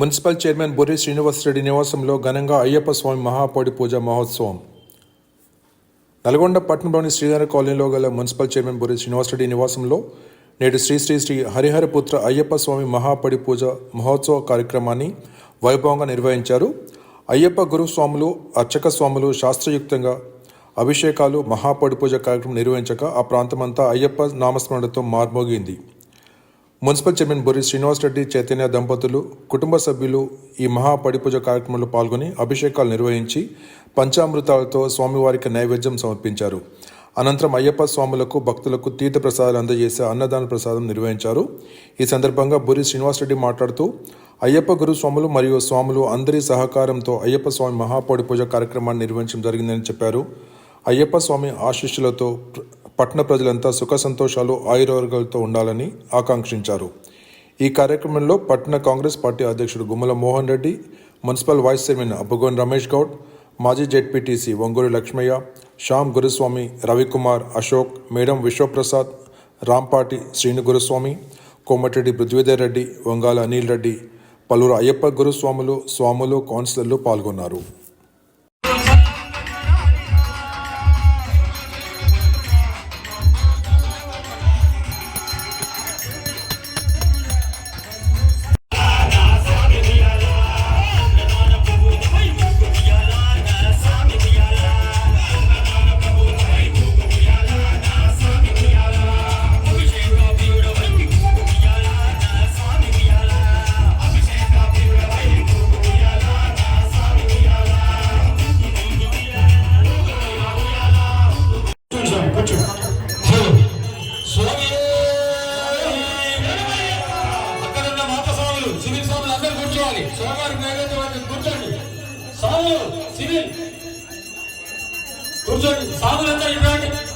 Municipal chairman Bori Srinivasa Reddy నివాసంలో ఘనంగా అయ్యప్ప స్వామి మహాపౌడి పూజ మహోత్సవం. నల్గొండ పట్టణంలోని శ్రీధర కాలనీలో గల మున్సిపల్ చైర్మన్ బొరి శ్రీనివాసరెడ్డి నివాసంలో నేడు శ్రీ శ్రీ శ్రీ హరిహరపుత్ర అయ్యప్ప స్వామి మహాపడి పూజ మహోత్సవ కార్యక్రమాన్ని వైభవంగా నిర్వహించారు. అయ్యప్ప గురు స్వాములు అర్చక స్వాములు శాస్త్రయుక్తంగా అభిషేకాలు మహాపడి పూజ కార్యక్రమం నిర్వహించక ఆ ప్రాంతమంతా అయ్యప్ప నామస్మరణతో మార్మోగింది. మున్సిపల్ చైర్మన్ శ్రీనివాస్ రెడ్డి చైతన్య దంపతులు కుటుంబ సభ్యులు ఈ మహా పడిపూజ కార్యక్రమంలో పాల్గొని అభిషేకాలు నిర్వహించి పంచామృతాలతో స్వామివారికి నైవేద్యం సమర్పించారు. అనంతరం అయ్యప్ప స్వాములకు భక్తులకు తీర్థ ప్రసాదాలు అందజేసే అన్నదాన ప్రసాదం నిర్వహించారు. ఈ సందర్భంగా బొర్రి శ్రీనివాసరెడ్డి మాట్లాడుతూ అయ్యప్ప గురు స్వాములు మరియు స్వాములు అందరి సహకారంతో అయ్యప్ప స్వామి మహాపౌడి పూజ కార్యక్రమాన్ని నిర్వహించడం జరిగిందని చెప్పారు. అయ్యప్ప స్వామి ఆశీస్సులతో పట్టణ ప్రజలంతా సుఖ సంతోషాలు ఆయురారోగ్యాలతో ఉండాలని ఆకాంక్షించారు. ఈ కార్యక్రమంలో పట్టణ కాంగ్రెస్ పార్టీ అధ్యక్షుడు Gummala Mohan Reddy municipal vice chairman Abbugon Ramesh Goud మాజీ జెడ్పీటీసీ ఒంగూరు లక్ష్మయ్య శ్యామ్ గురుస్వామి రవికుమార్ అశోక్ మేడం విశ్వప్రసాద్ రాంపాటి శ్రీను గురుస్వామి కోమటిరెడ్డి పృథ్వీధర్ రెడ్డి వంగాల అనిల్ రెడ్డి పలువురు అయ్యప్ప గురుస్వాములు స్వాములు కౌన్సిలర్లు పాల్గొన్నారు. సివిల్ స్వాములు అందరూ కూర్చోవాలి. స్వామివారికి నైవేద్యం వారికి కూర్చోండి. సాములు సివిల్. కూర్చోండి. సాములు అందరూ ఇవ్వండి